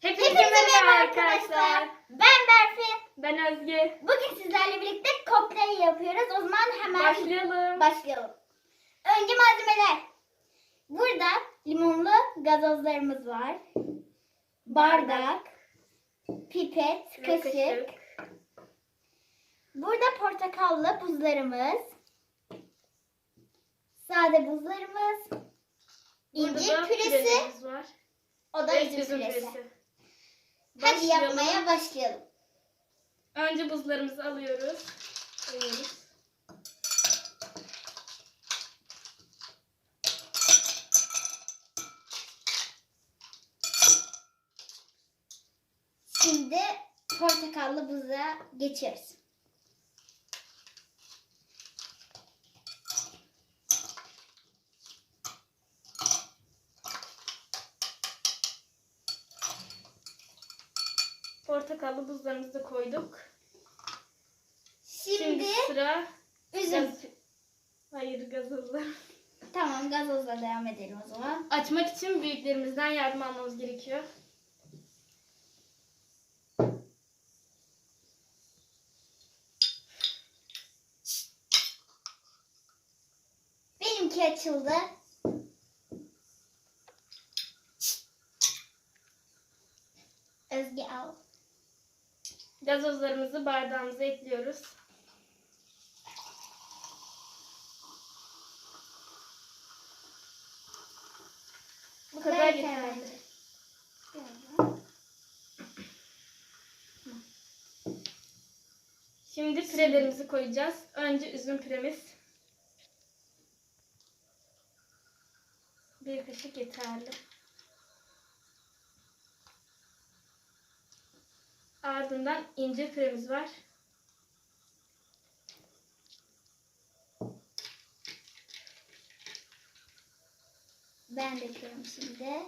Hepinize merhaba arkadaşlar. Ben Berfi. Ben Özge. Bugün sizlerle birlikte kokteyl yapıyoruz. O zaman hemen Başlayalım. başlayalım. Önce malzemeler. Burada limonlu gazozlarımız var. Bardak, pipet, kaşık. Burada portakallı buzlarımız. Sade buzlarımız. İncir püresi. var. O da üzüm püresi. püresi. Hadi Başlayalım. yapmaya başlayalım. Önce buzlarımızı alıyoruz. Koyuyoruz. Şimdi portakallı buza geçiyoruz. Portakallı buzlarımızı koyduk. Şimdi, Şimdi sıra üzüm. gaz... Hayır gazozlar. Tamam gazozla devam edelim o zaman. Açmak için büyüklerimizden yardım almamız gerekiyor. Benimki açıldı. Özge al. Gazozlarımızı bardağımıza ekliyoruz. Bu kadar Ben yeterli. Şimdi pürelerimizi koyacağız. Önce üzüm püremiz. Bir kaşık yeterli. Ardından incir püremiz var. Ben döküyorum şimdi.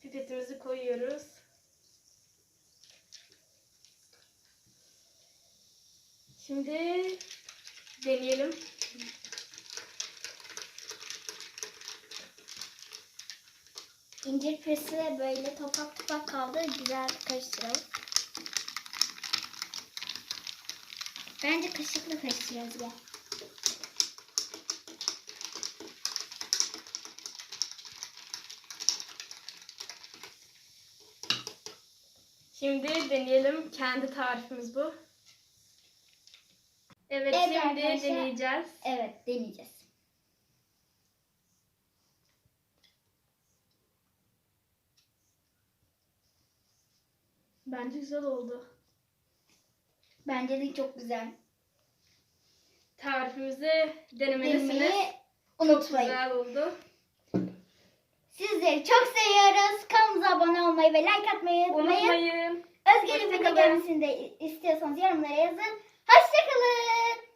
Pipetimizi koyuyoruz. Şimdi deneyelim. İncir püresi böyle topak topak kaldı. Güzel karıştıralım. Bence kaşıkla karıştırıyoruz ya. Şimdi deneyelim. Kendi tarifimiz bu. Evet, Evet şimdi arkadaşlar. deneyeceğiz. Evet deneyeceğiz. Bence güzel oldu. Bence de çok güzel. Tarifimizi denemelisiniz. Denemeyi Çok unutmayın. güzel oldu. Sizleri çok seviyoruz. Kanalımıza abone olmayı ve like atmayı unutmayın. Unutmayın. Özge'nin Hoşçakalın. video gelmesini de istiyorsanız yorumlara yazın. Hoşçakalın.